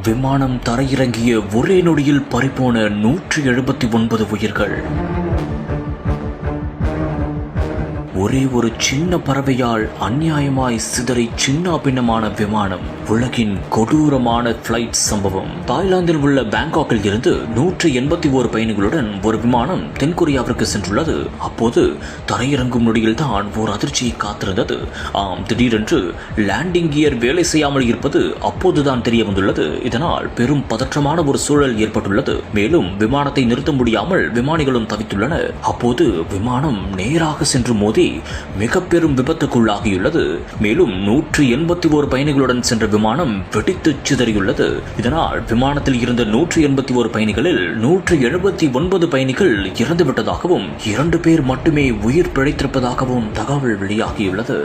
விமானம் தரையிறங்கிய ஒரே நொடியில் பறிபோன நூற்றி எழுபத்தி ஒன்பது உயிர்கள். ஒரே ஒரு சின்ன பறவையால் அநியாயமாய் சிதறி சின்ன பின்னமான விமானம் உலகின் கொடூரமான பிளைட் சம்பவம். தாய்லாந்தில் உள்ள பேங்காக்கில் இருந்து நூற்றி எண்பத்தி ஓரு பயணிகளுடன் ஒரு விமானம் தென்கொரியாவிற்கு சென்றுள்ளது. அப்போது தரையிறங்கும் நொடியில் தான் ஓர் அதிர்ச்சியை காத்திருந்தது. ஆம் திடீரென்று லேண்டிங் கியர் வேலை செய்யாமல் இருப்பது அப்போதுதான் தெரிய வந்துள்ளது இதனால் பெரும் பதற்றமான ஒரு சூழல் ஏற்பட்டுள்ளது. மேலும் விமானத்தை நிறுத்த முடியாமல் விமானிகளும் தவித்துள்ளனர். அப்போது விமானம் நேராக சென்று மோதி மிக பெரும் விபத்துக்குள்ளாகியுள்ளது. மேலும் நூற்றி எண்பத்தி ஓரு பயணிகளுடன் சென்ற விமானம் வெடித்து சிதறியுள்ளது. இதனால் விமானத்தில் இருந்த நூற்றி எண்பத்தி ஓரு பயணிகளில் நூற்றி எழுபத்தி ஒன்பது பயணிகள் இறந்துவிட்டதாகவும் இரண்டு பேர் மட்டுமே உயிர் பிழைத்திருப்பதாகவும் தகவல் வெளியாகியுள்ளது.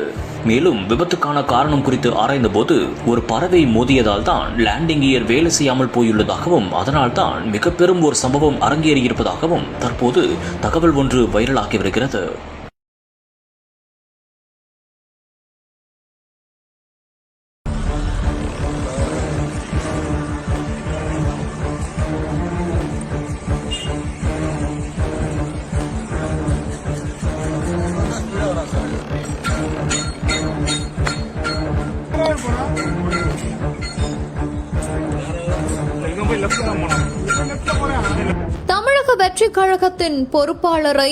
மேலும் விபத்துக்கான காரணம் குறித்து ஆராய்ந்தபோது ஒரு பறவை மோதியதால் தான் லேண்டிங் கியர் வேலை செய்யாமல் போயுள்ளதாகவும் அதனால் தான் மிக பெரும் ஒரு சம்பவம் அரங்கேறியிருப்பதாகவும் தற்போது தகவல் ஒன்று வைரலாகி வருகிறது. தமிழக வெற்றிக் கழகத்தின் பொறுப்பாளரை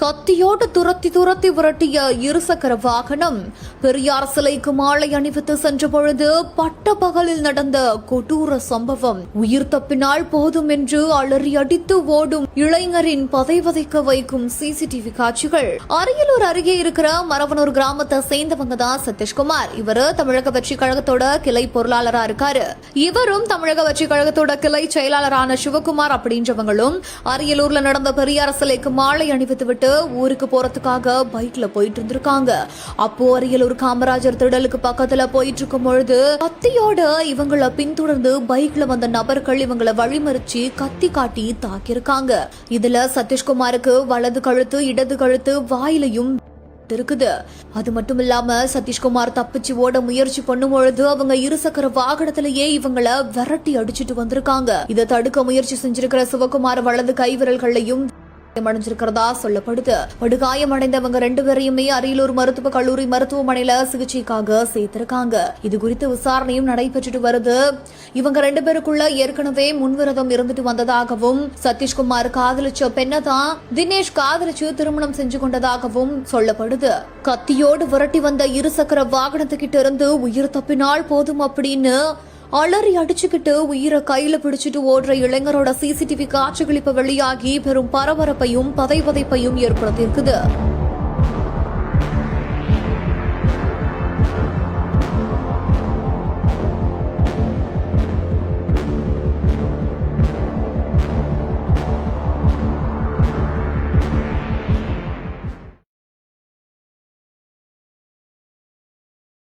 கத்தியோடு துரத்தி துரத்தி விரட்டிய இருசக்கர வாகனம். பெரியார் சிலைக்கு மாலை அணிவித்து சென்ற பொழுது பட்ட பகலில் நடந்த கொடூர சம்பவம். உயிர் தப்பினால் போதும் என்று அலறி அடித்து ஓடும் இளைஞரின் பதைவதைக்க வைக்கும் சிசிடிவி காட்சிகள். அரியலூர் அருகே இருக்கிற மரவனூர் கிராமத்தை சேர்ந்தவங்க தான் சதீஷ்குமார். இவரு தமிழக வெற்றி கழகத்தோட கிளை பொருளாளரா இருக்காரு. இவரும் தமிழக வெற்றி கழகத்தோட கிளை செயலாளரான சிவகுமார் அப்படின்றவங்களும் அரியலூர்ல நடந்த பெரியார் சிலைக்கு மாலை அணிவித்து விட்டு ஊருக்கு போறதுக்காக பைக்ல போயிட்டு இருந்திருக்காங்க. அப்போ அரியலூர் காமராஜர் திடலுக்கு பக்கத்துல போயிட்டு இருக்கும் பொழுது கத்தியோட இவங்கள பின்தொடர்ந்து பைக்ல வந்த நபர்கள் இவங்கள வழிமறிச்சு கத்தி காட்டி தாக்கியிருக்காங்க. இதுல சதீஷ்குமாருக்கு வலது கழுத்து இடது கழுத்து வாயிலையும் இருக்குது. அது மட்டும் இல்லாம சதீஷ்குமார் தப்பிச்சு ஓட முயற்சி பண்ணும் பொழுது அவங்க இருசக்கர வாகனத்திலேயே இவங்கள விரட்டி அடிச்சிட்டு வந்திருக்காங்க. இதை தடுக்க முயற்சி செஞ்சிருக்கிற சிவகுமார் வலது கைவிரல்களையும் அடைஞ்சிருக்கிறதா சொல்லப்படுது. படுகாயமடைந்தவங்க ரெண்டு பேரையுமே அரியலூர் மருத்துவ கல்லூரி மருத்துவமனையில சிகிச்சைக்காக சேர்த்திருக்காங்க. இது குறித்து விசாரணையும் நடைபெற்றுட்டு வருது. இவங்க ரெண்டு பேருக்குள்ள ஏற்கனவே முன்விரதம் இருந்துட்டு வந்ததாகவும் சதீஷ்குமார் காதலிச்ச பெண்ணை தான் தினேஷ் காதலிச்சு திருமணம் செஞ்சு கொண்டதாகவும் சொல்லப்படுது. கத்தியோடு விரட்டி வந்த இருசக்கர வாகனத்துக்கிட்ட இருந்து உயிர் தப்பினால் போதும் அப்படின்னு அலறி அடிச்சுக்கிட்டு உயிரை கையில பிடிச்சிட்டு ஓடுற இளைஞரோட சிசிடிவி காட்சிகள் இப்ப வெளியாகி பெரும் பரபரப்பையும் பதைவதைப்பையும் ஏற்படுத்தியிருக்குது.